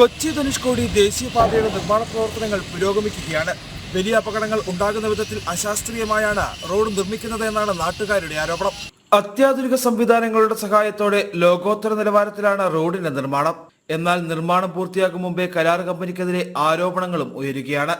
കൊച്ചി ധനുഷ്കോടി ദേശീയപാതയുടെ നിർമ്മാണ പ്രവർത്തനങ്ങൾ പുരോഗമിക്കുകയാണ്. വലിയ അപകടങ്ങൾ ഉണ്ടാകുന്ന വിധത്തിൽ അശാസ്ത്രീയമായാണ് റോഡ് നിർമ്മിക്കുന്നത് എന്നാണ് നാട്ടുകാരുടെ ആരോപണം. അത്യാധുനിക സംവിധാനങ്ങളുടെ സഹായത്തോടെ ലോകോത്തര നിലവാരത്തിലാണ് റോഡിന്റെ നിർമ്മാണം. എന്നാൽ നിർമ്മാണം പൂർത്തിയാകും മുമ്പേ കരാർ കമ്പനിക്കെതിരെ ആരോപണങ്ങളും ഉയരുകയാണ്.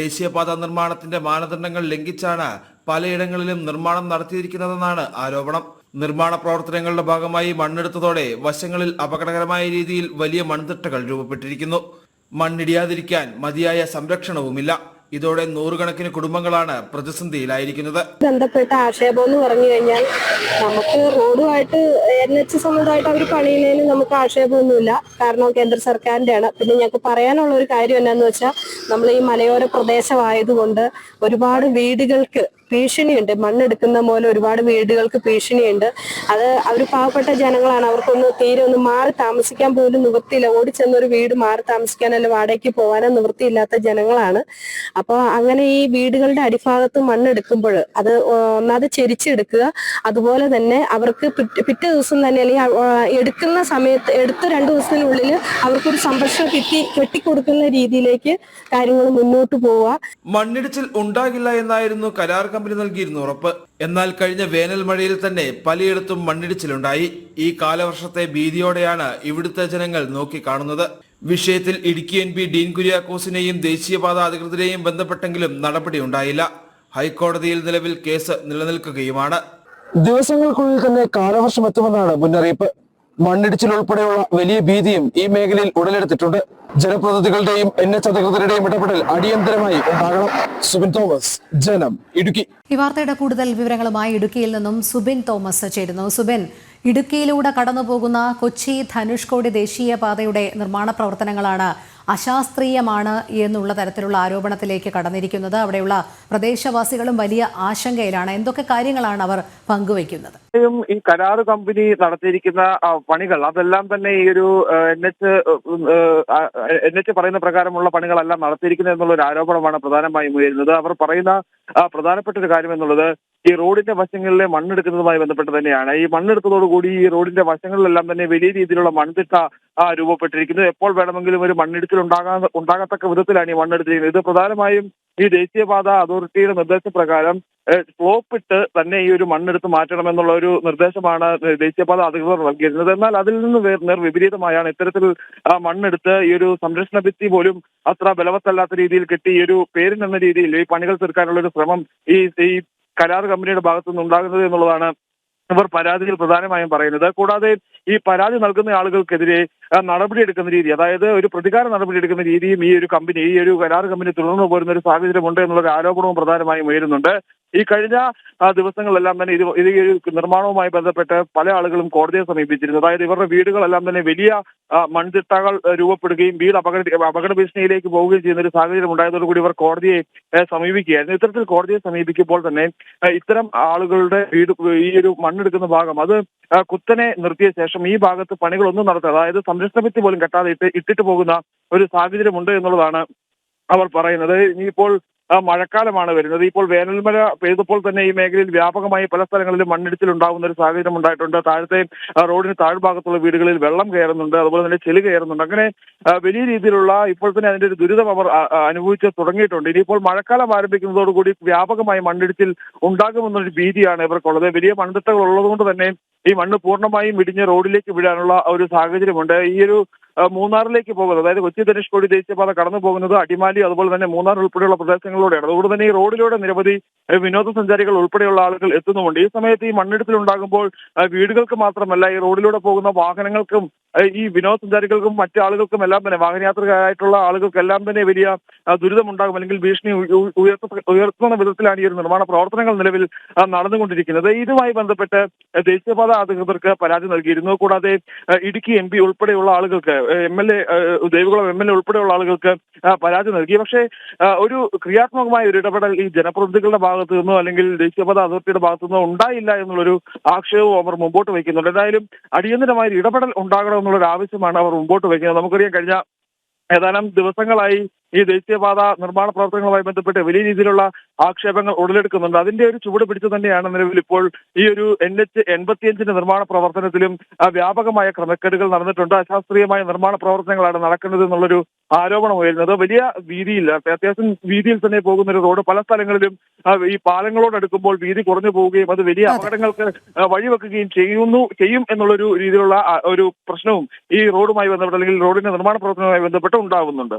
ദേശീയപാത നിർമ്മാണത്തിന്റെ മാനദണ്ഡങ്ങൾ ലംഘിച്ചാണ് പലയിടങ്ങളിലും നിർമ്മാണം നടത്തിയിരിക്കുന്നതെന്നാണ് ആരോപണം. നിർമ്മാണ പ്രവർത്തനങ്ങളുടെ ഭാഗമായി മണ്ണെടുത്തതോടെ വശങ്ങളിൽ അപകടകരമായ രീതിയിൽ വലിയ മൺതിട്ടകൾ രൂപപ്പെട്ടിരിക്കുന്നു. മണ്ണിടിയാതിരിക്കാൻ മതിയായ സംരക്ഷണവുമില്ല. ഇതോടെ നൂറുകണക്കിന് കുടുംബങ്ങളാണ് പ്രതിസന്ധിയിലായിരിക്കുന്നത്. ബന്ധപ്പെട്ട ആക്ഷേപം എന്ന് പറഞ്ഞു കഴിഞ്ഞാൽ നമുക്ക് റോഡുമായിട്ട് എൻ എച്ച് സംബന്ധമായിട്ട് അവർ പണിയുന്നതിന് നമുക്ക് ആക്ഷേപമൊന്നുമില്ല. കാരണം കേന്ദ്ര സർക്കാരിന്റെയാണ്. പിന്നെ ഞങ്ങൾക്ക് പറയാനുള്ള ഒരു കാര്യം എന്നാന്ന് വെച്ചാൽ നമ്മൾ ഈ മലയോര പ്രദേശമായതുകൊണ്ട് ഒരുപാട് വീടുകൾക്ക് ഭീഷണിയുണ്ട്. മണ്ണെടുക്കുന്ന പോലെ ഒരുപാട് വീടുകൾക്ക് ഭീഷണിയുണ്ട്. അത് അവർ പാവപ്പെട്ട ജനങ്ങളാണ്. അവർക്കൊന്ന് തീരെ ഒന്ന് മാറി താമസിക്കാൻ പോലും നിവൃത്തിയില്ല. ഓടിച്ചെന്ന ഒരു വീട് മാറി താമസിക്കാനല്ല വാടകയ്ക്ക് പോകാനോ നിവൃത്തിയില്ലാത്ത ജനങ്ങളാണ്. അപ്പോൾ അങ്ങനെ ഈ വീടുകളുടെ അടിഭാഗത്ത് മണ്ണെടുക്കുമ്പോൾ അത് ഒന്നാമത് ചെരിച്ചെടുക്കുക. അതുപോലെ തന്നെ അവർക്ക് പിറ്റേ ദിവസം തന്നെ അല്ലെങ്കിൽ എടുക്കുന്ന സമയത്ത് എടുത്ത രണ്ടു ദിവസത്തിനുള്ളിൽ അവർക്കൊരു സംരക്ഷണം കിട്ടി കെട്ടിക്കൊടുക്കുന്ന രീതിയിലേക്ക് കാര്യങ്ങൾ മുന്നോട്ട് പോവുക. മണ്ണിടിച്ചിൽ ഉണ്ടാകില്ല എന്നായിരുന്നു കരാർ കമ്പനി നൽകിയിരുന്ന ഉറപ്പ്. എന്നാൽ കഴിഞ്ഞ വേനൽ മഴയിൽ തന്നെ പലയിടത്തും മണ്ണിടിച്ചിലുണ്ടായി. ഈ കാലവർഷത്തെ ഭീതിയോടെയാണ് ഇവിടുത്തെ ജനങ്ങൾ നോക്കിക്കാണുന്നത്. വിഷയത്തിൽ ഇടുക്കി എം പി ഡീൻ കുര്യാക്കോസിനെയും ദേശീയപാത അധികൃതരെയും ബന്ധപ്പെട്ടെങ്കിലും നടപടി ഉണ്ടായില്ല. ഹൈക്കോടതിയിൽ നിലവിൽ കേസ് നിലനിൽക്കുകയുമാണ്. ദിവസങ്ങൾക്കുള്ളിൽ തന്നെ കാലവർഷം എത്തുമെന്നാണ് മുന്നറിയിപ്പ്. മണ്ണിടിച്ചിൽ ഉൾപ്പെടെയുള്ള വലിയ ഭീതിയും ഈ മേഖലയിൽ ഉടലെടുത്തിട്ടുണ്ട്. ജനപ്രതിനിധികളുടെയും എൻ എച്ച് അധികൃതരുടെയും ഇടപെടൽ അടിയന്തരമായി ഉണ്ടാകണം. സുബിൻ തോമസ് ജനം ഇടുക്കി. ഈ വാർത്തയുടെ കൂടുതൽ വിവരങ്ങളുമായി ഇടുക്കിയിൽ നിന്നും സുബിൻ തോമസ് ചേരുന്നു. സുബിൻ ഇടുക്കിയിലൂടെ കടന്നുപോകുന്ന കൊച്ചി ധനുഷ്കോടി ദേശീയപാതയുടെ നിർമ്മാണ പ്രവർത്തനങ്ങളാണ് അശാസ്ത്രീയമാണ് എന്നുള്ള തരത്തിലുള്ള ആരോപണത്തിലേക്ക് കടന്നിരിക്കുന്നത്. അവിടെയുള്ള പ്രദേശവാസികളും വലിയ ആശങ്കയിലാണ്. എന്തൊക്കെ കാര്യങ്ങളാണ് അവർ പങ്കുവയ്ക്കുന്നത്? ഈ കരാറ് കമ്പനി നടത്തിയിരിക്കുന്ന പണികൾ അതെല്ലാം തന്നെ ഈ ഒരു എൻ എച്ച് എൻ എച്ച് പറയുന്ന പ്രകാരമുള്ള പണികളെല്ലാം നടത്തിയിരിക്കുന്നത് എന്നുള്ള ഒരു ആരോപണമാണ് പ്രധാനമായും ഉയരുന്നത്. അവർ പറയുന്ന പ്രധാനപ്പെട്ട ഒരു കാര്യം എന്നുള്ളത് ഈ റോഡിന്റെ വശങ്ങളിലെ മണ്ണെടുക്കുന്നതുമായി ബന്ധപ്പെട്ട് തന്നെയാണ്. ഈ മണ്ണെടുത്തതോടുകൂടി ഈ റോഡിന്റെ വശങ്ങളിലെല്ലാം തന്നെ വലിയ രീതിയിലുള്ള മൺതിട്ട രൂപപ്പെട്ടിരിക്കുന്നത് എപ്പോൾ വേണമെങ്കിലും ഒരു മണ്ണിടിച്ചിൽ ഉണ്ടാകാൻ ഉണ്ടാകത്തക്ക വിധത്തിലാണ് ഈ മണ്ണെടുത്തിരിക്കുന്നത്. ഇത് പ്രധാനമായും ഈ ദേശീയപാത അതോറിറ്റിയുടെ നിർദ്ദേശപ്രകാരം സ്ലോപ്പ് ഇട്ട് തന്നെ ഈ ഒരു മണ്ണെടുത്ത് മാറ്റണം എന്നുള്ള ഒരു നിർദ്ദേശമാണ് ദേശീയപാത അധികൃതർ നൽകിയിരുന്നത്. എന്നാൽ അതിൽ നിന്ന് വേ- നേർ വിപരീതമായാണ് ഇത്തരത്തിൽ മണ്ണെടുത്ത് ഈ ഒരു സംരക്ഷണ ഭിത്തി പോലും അത്ര ബലവത്തല്ലാത്ത രീതിയിൽ കിട്ടി ഈ ഒരു പേരിനെന്ന രീതിയിൽ ഈ പണികൾ തീർക്കാനുള്ള ഒരു ശ്രമം ഈ കരാർ കമ്പനിയുടെ ഭാഗത്തു നിന്നുണ്ടാകുന്നത് എന്നുള്ളതാണ് ഇവർ പരാതിയിൽ പ്രധാനമായും പറയുന്നത്. കൂടാതെ ഈ പരാതി നൽകുന്ന ആളുകൾക്കെതിരെ നടപടിയെടുക്കുന്ന രീതി അതായത് ഒരു പ്രതികാര നടപടിയെടുക്കുന്ന രീതിയും ഈ ഒരു കമ്പനി ഈ ഒരു കരാർ കമ്പനി തുടർന്നു പോരുന്ന ഒരു സാഹചര്യമുണ്ട് എന്നുള്ള ഒരു ആരോപണവും പ്രധാനമായും ഉയരുന്നുണ്ട്. ഈ കഴിഞ്ഞ ദിവസങ്ങളെല്ലാം തന്നെ ഇത് ഇത് ഈ നിർമ്മാണവുമായി ബന്ധപ്പെട്ട് പല ആളുകളും കോടതിയെ സമീപിച്ചിരുന്നു. അതായത് ഇവരുടെ വീടുകളെല്ലാം തന്നെ വലിയ മൺതിട്ടകൾ രൂപപ്പെടുകയും വീട് അപകട അപകട ഭീഷണിയിലേക്ക് പോവുകയും ചെയ്യുന്ന ഒരു സാഹചര്യം ഉണ്ടായതോടുകൂടി ഇവർ കോടതിയെ സമീപിക്കുകയായിരുന്നു. ഇത്തരത്തിൽ കോടതിയെ സമീപിക്കുമ്പോൾ തന്നെ ഇത്തരം ആളുകളുടെ വീട് ഈ ഒരു മണ്ണെടുക്കുന്ന ഭാഗം അത് കുത്തനെ നിർത്തിയ ശേഷം ഈ ഭാഗത്ത് പണികളൊന്നും നടത്താതെ അതായത് സംരക്ഷണ ഭിത്തി പോലും കെട്ടാതെ ഇട്ട് ഇട്ടിട്ട് പോകുന്ന ഒരു സാഹചര്യമുണ്ട് എന്നുള്ളതാണ് അവർ പറയുന്നത്. ഇനിയിപ്പോൾ മഴക്കാലമാണ് വരുന്നത്. ഇപ്പോൾ വേനൽമഴ പെയ്തപ്പോൾ തന്നെ ഈ മേഖലയിൽ വ്യാപകമായി പല സ്ഥലങ്ങളിലും മണ്ണിടിച്ചിൽ ഉണ്ടാകുന്ന ഒരു സാഹചര്യം ഉണ്ടായിട്ടുണ്ട്. താഴത്തെ റോഡിന് താഴ്ഭാഗത്തുള്ള വീടുകളിൽ വെള്ളം കയറുന്നുണ്ട്. അതുപോലെ തന്നെ ചെളി കയറുന്നുണ്ട്. അങ്ങനെ വലിയ രീതിയിലുള്ള ഇപ്പോൾ തന്നെ അതിന്റെ ഒരു ദുരിതം അവർ അനുഭവിച്ച് തുടങ്ങിയിട്ടുണ്ട്. ഇനിയിപ്പോൾ മഴക്കാലം ആരംഭിക്കുന്നതോടുകൂടി വ്യാപകമായി മണ്ണിടിച്ചിൽ ഉണ്ടാകുമെന്നൊരു ഭീതിയാണ് ഇവർക്കുള്ളത്. വലിയ മൺതിട്ടകൾ ഉള്ളതുകൊണ്ട് തന്നെ ഈ മണ്ണ് പൂർണമായും ഇടിഞ്ഞ് റോഡിലേക്ക് വീഴാനുള്ള ഒരു സാഹചര്യമുണ്ട്. ഈ ഒരു മൂന്നാറിലേക്ക് പോകുന്നത് അതായത് കൊച്ചി ധനുഷ്കോടി ദേശീയപാത കടന്നു പോകുന്നത് അടിമാലി അതുപോലെ തന്നെ മൂന്നാർ ഉൾപ്പെടെയുള്ള പ്രദേശങ്ങളിലൂടെയാണ് അതുകൊണ്ട് തന്നെ ഈ റോഡിലൂടെ നിരവധി വിനോദസഞ്ചാരികൾ ഉൾപ്പെടെയുള്ള ആളുകൾ എത്തുന്നുമുണ്ട്. ഈ സമയത്ത് ഈ മണ്ണിടിച്ചിൽ ഉണ്ടാകുമ്പോൾ വീടുകൾക്ക് മാത്രമല്ല ഈ റോഡിലൂടെ പോകുന്ന വാഹനങ്ങൾക്കും ഈ വിനോദസഞ്ചാരികൾക്കും മറ്റു ആളുകൾക്കും എല്ലാം തന്നെ വാഹനയാത്രക്കാരായിട്ടുള്ള ആളുകൾക്കെല്ലാം തന്നെ വലിയ ദുരിതമുണ്ടാകും. അല്ലെങ്കിൽ ഭീഷണി ഉയർത്തുന്ന വിധത്തിലാണ് ഈ ഒരു നിർമ്മാണ പ്രവർത്തനങ്ങൾ നിലവിൽ നടന്നുകൊണ്ടിരിക്കുന്നത്. ഇതുമായി ബന്ധപ്പെട്ട് ആ, ദേശീയപാത അധികൃതർക്ക് പരാതി നൽകിയിരുന്നു. കൂടാതെ ഇടുക്കി എം പി ഉൾപ്പെടെയുള്ള ആളുകൾക്ക് M L A Devikulam M L A ഉൾപ്പെടെയുള്ള ആളുകൾക്ക് പരാതി നൽകി. പക്ഷേ ഒരു ക്രിയാത്മകമായ ഒരു ഇടപെടൽ ഈ ജനപ്രതിനിധികളുടെ ഭാഗത്തു നിന്നോ അല്ലെങ്കിൽ ദേശീയപാത അതോറിറ്റിയുടെ ഭാഗത്തു നിന്നോ ഉണ്ടായില്ല എന്നുള്ളൊരു ആക്ഷേപവും അവർ മുമ്പോട്ട് വയ്ക്കുന്നുണ്ട്. എന്തായാലും അടിയന്തരമായ ഒരു ഇടപെടൽ ഉണ്ടാകണം ഒരു ആവശ്യമാണ് അവർ മുമ്പോട്ട് വയ്ക്കുന്നത്. നമുക്കറിയാം കഴിഞ്ഞ ഏതാനും ദിവസങ്ങളായി ഈ ദേശീയപാത നിർമ്മാണ പ്രവർത്തനങ്ങളുമായി ബന്ധപ്പെട്ട് വലിയ രീതിയിലുള്ള ആക്ഷേപങ്ങൾ ഉടലെടുക്കുന്നുണ്ട്. അതിന്റെ ഒരു ചുവട് പിടിച്ചു തന്നെയാണ് നിലവിൽ ഇപ്പോൾ ഈ ഒരു എൻ എച്ച് എൺപത്തിയഞ്ചിന്റെ നിർമ്മാണ പ്രവർത്തനത്തിലും വ്യാപകമായ ക്രമക്കേടുകൾ നടന്നിട്ടുണ്ട്. അശാസ്ത്രീയമായ നിർമ്മാണ പ്രവർത്തനങ്ങളാണ് നടക്കുന്നത് എന്നുള്ളൊരു ആരോപണം ഉയരുന്നത്. വലിയ വീതിയിൽ അത്യാവശ്യം വീതിയിൽ തന്നെ പോകുന്ന ഒരു റോഡ് പല സ്ഥലങ്ങളിലും ഈ പാലങ്ങളോട് അടുക്കുമ്പോൾ വീതി കുറഞ്ഞു പോവുകയും അത് വലിയ അപകടങ്ങൾക്ക് വഴിവെക്കുകയും ചെയ്യുന്നു ചെയ്യും എന്നുള്ളൊരു രീതിയിലുള്ള ഒരു പ്രശ്നവും ഈ റോഡുമായി ബന്ധപ്പെട്ട് അല്ലെങ്കിൽ റോഡിന്റെ നിർമ്മാണ പ്രവർത്തനവുമായി ബന്ധപ്പെട്ട് ഉണ്ടാകുന്നുണ്ട്